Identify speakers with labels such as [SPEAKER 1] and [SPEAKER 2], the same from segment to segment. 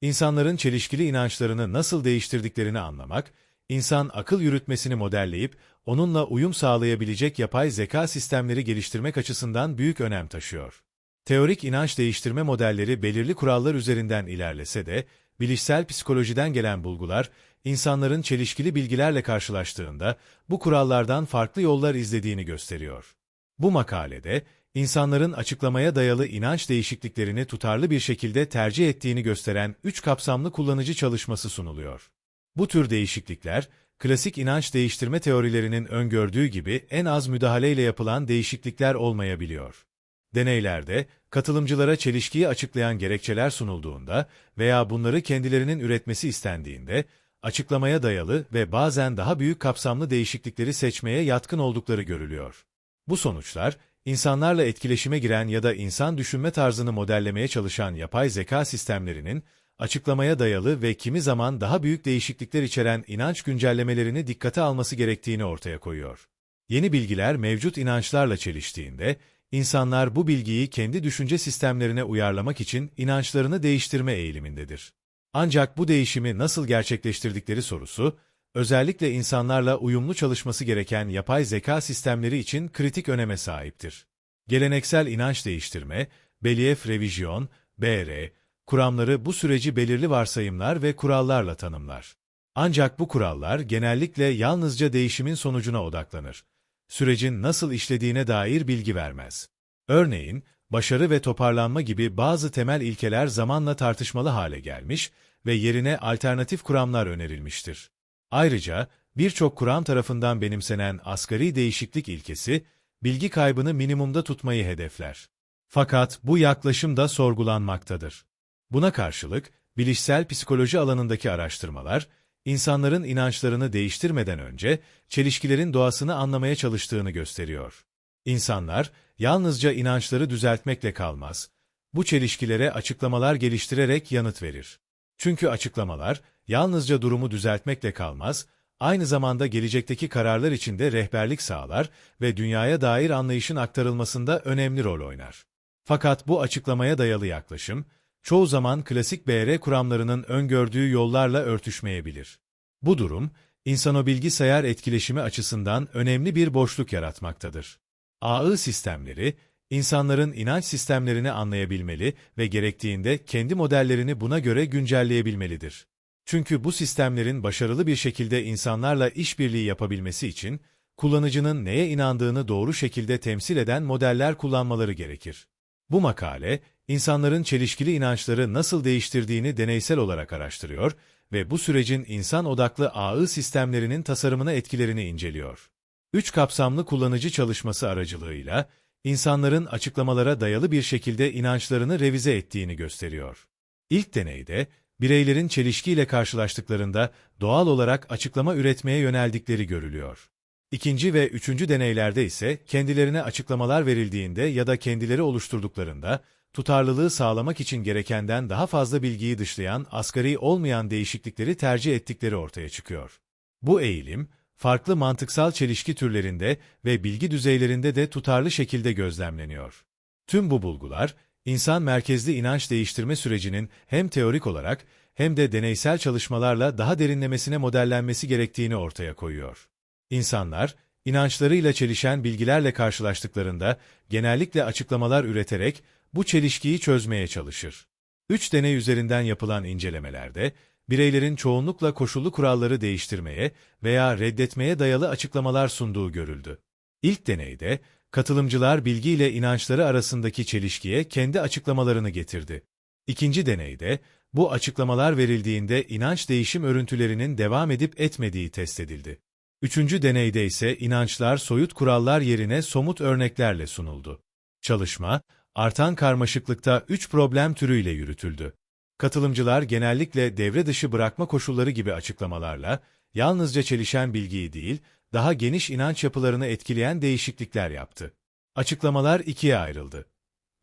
[SPEAKER 1] İnsanların çelişkili inançlarını nasıl değiştirdiklerini anlamak, insan akıl yürütmesini modelleyip onunla uyum sağlayabilecek yapay zeka sistemleri geliştirmek açısından büyük önem taşıyor. Teorik inanç değiştirme modelleri belirli kurallar üzerinden ilerlese de, bilişsel psikolojiden gelen bulgular, insanların çelişkili bilgilerle karşılaştığında bu kurallardan farklı yollar izlediğini gösteriyor. Bu makalede, insanların açıklamaya dayalı inanç değişikliklerini tutarlı bir şekilde tercih ettiğini gösteren üç kapsamlı kullanıcı çalışması sunuluyor. Bu tür değişiklikler, klasik inanç değiştirme teorilerinin öngördüğü gibi en az müdahaleyle yapılan değişiklikler olmayabiliyor. Deneylerde, katılımcılara çelişkiyi açıklayan gerekçeler sunulduğunda veya bunları kendilerinin üretmesi istendiğinde, açıklamaya dayalı ve bazen daha büyük kapsamlı değişiklikleri seçmeye yatkın oldukları görülüyor. Bu sonuçlar, insanlarla etkileşime giren ya da insan düşünme tarzını modellemeye çalışan yapay zeka sistemlerinin, açıklamaya dayalı ve kimi zaman daha büyük değişiklikler içeren inanç güncellemelerini dikkate alması gerektiğini ortaya koyuyor. Yeni bilgiler mevcut inançlarla çeliştiğinde, insanlar bu bilgiyi kendi düşünce sistemlerine uyarlamak için inançlarını değiştirme eğilimindedir. Ancak bu değişimi nasıl gerçekleştirdikleri sorusu, özellikle insanlarla uyumlu çalışması gereken yapay zeka sistemleri için kritik öneme sahiptir. Geleneksel inanç değiştirme, Belief Revizyon, BR, kuramları bu süreci belirli varsayımlar ve kurallarla tanımlar. Ancak bu kurallar genellikle yalnızca değişimin sonucuna odaklanır. Sürecin nasıl işlediğine dair bilgi vermez. Örneğin, başarı ve toparlanma gibi bazı temel ilkeler zamanla tartışmalı hale gelmiş ve yerine alternatif kuramlar önerilmiştir. Ayrıca, birçok kuram tarafından benimsenen asgari değişiklik ilkesi, bilgi kaybını minimumda tutmayı hedefler. Fakat bu yaklaşım da sorgulanmaktadır. Buna karşılık, bilişsel psikoloji alanındaki araştırmalar, insanların inançlarını değiştirmeden önce çelişkilerin doğasını anlamaya çalıştığını gösteriyor. İnsanlar, yalnızca inançları düzeltmekle kalmaz, bu çelişkilere açıklamalar geliştirerek yanıt verir. Çünkü açıklamalar, yalnızca durumu düzeltmekle kalmaz, aynı zamanda gelecekteki kararlar için de rehberlik sağlar ve dünyaya dair anlayışın aktarılmasında önemli rol oynar. Fakat bu açıklamaya dayalı yaklaşım, çoğu zaman klasik BR kuramlarının öngördüğü yollarla örtüşmeyebilir. Bu durum, insano-bilgisayar etkileşimi açısından önemli bir boşluk yaratmaktadır. AI sistemleri, insanların inanç sistemlerini anlayabilmeli ve gerektiğinde kendi modellerini buna göre güncelleyebilmelidir. Çünkü bu sistemlerin başarılı bir şekilde insanlarla işbirliği yapabilmesi için, kullanıcının neye inandığını doğru şekilde temsil eden modeller kullanmaları gerekir. Bu makale, insanların çelişkili inançları nasıl değiştirdiğini deneysel olarak araştırıyor ve bu sürecin insan odaklı AI sistemlerinin tasarımına etkilerini inceliyor. Üç kapsamlı kullanıcı çalışması aracılığıyla, insanların açıklamalara dayalı bir şekilde inançlarını revize ettiğini gösteriyor. İlk deneyde, bireylerin çelişkiyle karşılaştıklarında doğal olarak açıklama üretmeye yöneldikleri görülüyor. İkinci ve üçüncü deneylerde ise kendilerine açıklamalar verildiğinde ya da kendileri oluşturduklarında, tutarlılığı sağlamak için gerekenden daha fazla bilgiyi dışlayan asgari olmayan değişiklikleri tercih ettikleri ortaya çıkıyor. Bu eğilim, farklı mantıksal çelişki türlerinde ve bilgi düzeylerinde de tutarlı şekilde gözlemleniyor. Tüm bu bulgular, insan merkezli inanç değiştirme sürecinin hem teorik olarak hem de deneysel çalışmalarla daha derinlemesine modellenmesi gerektiğini ortaya koyuyor. İnsanlar, inançlarıyla çelişen bilgilerle karşılaştıklarında genellikle açıklamalar üreterek bu çelişkiyi çözmeye çalışır. Üç deney üzerinden yapılan incelemelerde, bireylerin çoğunlukla koşullu kuralları değiştirmeye veya reddetmeye dayalı açıklamalar sunduğu görüldü. İlk deneyde, katılımcılar bilgiyle inançları arasındaki çelişkiye kendi açıklamalarını getirdi. İkinci deneyde, bu açıklamalar verildiğinde inanç değişim örüntülerinin devam edip etmediği test edildi. Üçüncü deneyde ise inançlar soyut kurallar yerine somut örneklerle sunuldu. Çalışma, artan karmaşıklıkta üç problem türüyle yürütüldü. Katılımcılar genellikle devre dışı bırakma koşulları gibi açıklamalarla, yalnızca çelişen bilgiyi değil, daha geniş inanç yapılarını etkileyen değişiklikler yaptı. Açıklamalar ikiye ayrıldı.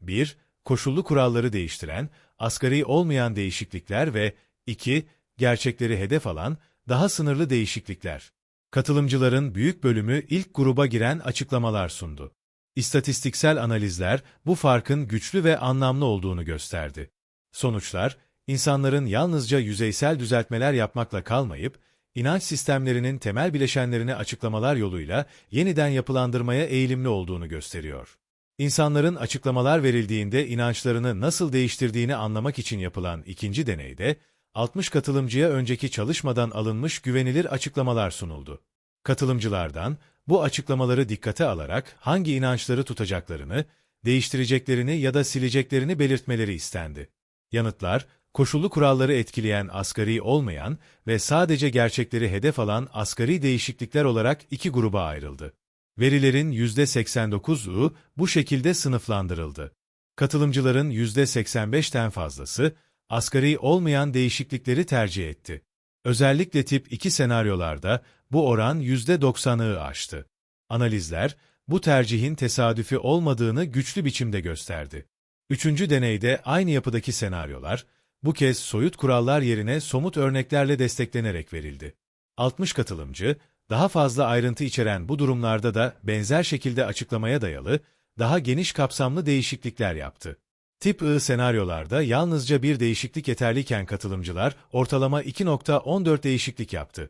[SPEAKER 1] 1. Koşullu kuralları değiştiren, asgari olmayan değişiklikler ve 2. Gerçekleri hedef alan, daha sınırlı değişiklikler. Katılımcıların büyük bölümü ilk gruba giren açıklamalar sundu. İstatistiksel analizler bu farkın güçlü ve anlamlı olduğunu gösterdi. Sonuçlar, insanların yalnızca yüzeysel düzeltmeler yapmakla kalmayıp, inanç sistemlerinin temel bileşenlerini açıklamalar yoluyla yeniden yapılandırmaya eğilimli olduğunu gösteriyor. İnsanların açıklamalar verildiğinde inançlarını nasıl değiştirdiğini anlamak için yapılan ikinci deneyde, 60 katılımcıya önceki çalışmadan alınmış güvenilir açıklamalar sunuldu. Katılımcılardan bu açıklamaları dikkate alarak hangi inançları tutacaklarını, değiştireceklerini ya da sileceklerini belirtmeleri istendi. Yanıtlar, koşullu kuralları etkileyen asgari olmayan ve sadece gerçekleri hedef alan asgari değişiklikler olarak iki gruba ayrıldı. Verilerin %89'u bu şekilde sınıflandırıldı. Katılımcıların %85'ten fazlası, asgari olmayan değişiklikleri tercih etti. Özellikle tip 2 senaryolarda bu oran %90'ı aştı. Analizler, bu tercihin tesadüfi olmadığını güçlü biçimde gösterdi. Üçüncü deneyde aynı yapıdaki senaryolar, bu kez soyut kurallar yerine somut örneklerle desteklenerek verildi. 60 katılımcı, daha fazla ayrıntı içeren bu durumlarda da benzer şekilde açıklamaya dayalı, daha geniş kapsamlı değişiklikler yaptı. Tip I senaryolarda yalnızca bir değişiklik yeterliyken katılımcılar ortalama 2.14 değişiklik yaptı.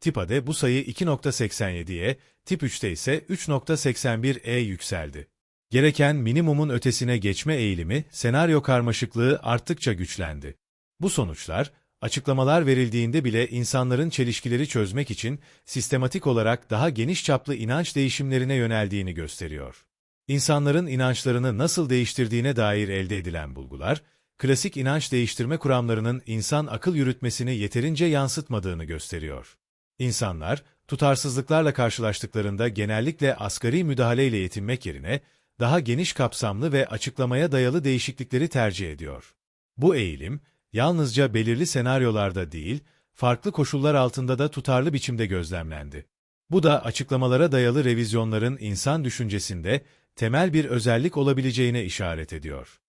[SPEAKER 1] Tip A'de bu sayı 2.87'ye, tip 3'te ise 3.81'e yükseldi. Gereken minimumun ötesine geçme eğilimi, senaryo karmaşıklığı arttıkça güçlendi. Bu sonuçlar, açıklamalar verildiğinde bile insanların çelişkileri çözmek için sistematik olarak daha geniş çaplı inanç değişimlerine yöneldiğini gösteriyor. İnsanların inançlarını nasıl değiştirdiğine dair elde edilen bulgular, klasik inanç değiştirme kuramlarının insan akıl yürütmesini yeterince yansıtmadığını gösteriyor. İnsanlar, tutarsızlıklarla karşılaştıklarında genellikle asgari müdahaleyle yetinmek yerine, daha geniş kapsamlı ve açıklamaya dayalı değişiklikleri tercih ediyor. Bu eğilim, yalnızca belirli senaryolarda değil, farklı koşullar altında da tutarlı biçimde gözlemlendi. Bu da açıklamalara dayalı revizyonların insan düşüncesinde temel bir özellik olabileceğine işaret ediyor.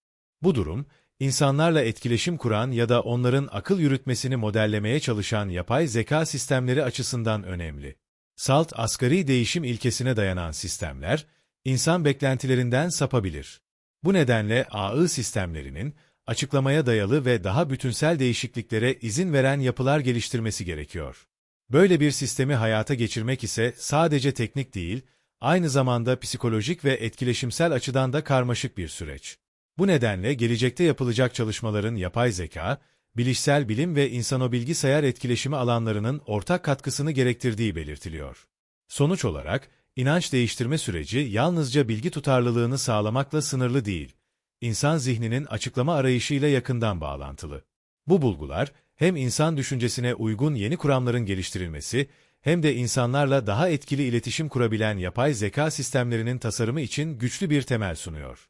[SPEAKER 1] Bu durum, insanlarla etkileşim kuran ya da onların akıl yürütmesini modellemeye çalışan yapay zeka sistemleri açısından önemli. Salt asgari değişim ilkesine dayanan sistemler, insan beklentilerinden sapabilir. Bu nedenle AI sistemlerinin, açıklamaya dayalı ve daha bütünsel değişikliklere izin veren yapılar geliştirmesi gerekiyor. Böyle bir sistemi hayata geçirmek ise sadece teknik değil, aynı zamanda psikolojik ve etkileşimsel açıdan da karmaşık bir süreç. Bu nedenle gelecekte yapılacak çalışmaların yapay zeka, bilişsel bilim ve insanobilgisayar etkileşimi alanlarının ortak katkısını gerektirdiği belirtiliyor. Sonuç olarak, inanç değiştirme süreci yalnızca bilgi tutarlılığını sağlamakla sınırlı değil, insan zihninin açıklama arayışıyla yakından bağlantılı. Bu bulgular, hem insan düşüncesine uygun yeni kuramların geliştirilmesi, hem de insanlarla daha etkili iletişim kurabilen yapay zeka sistemlerinin tasarımı için güçlü bir temel sunuyor.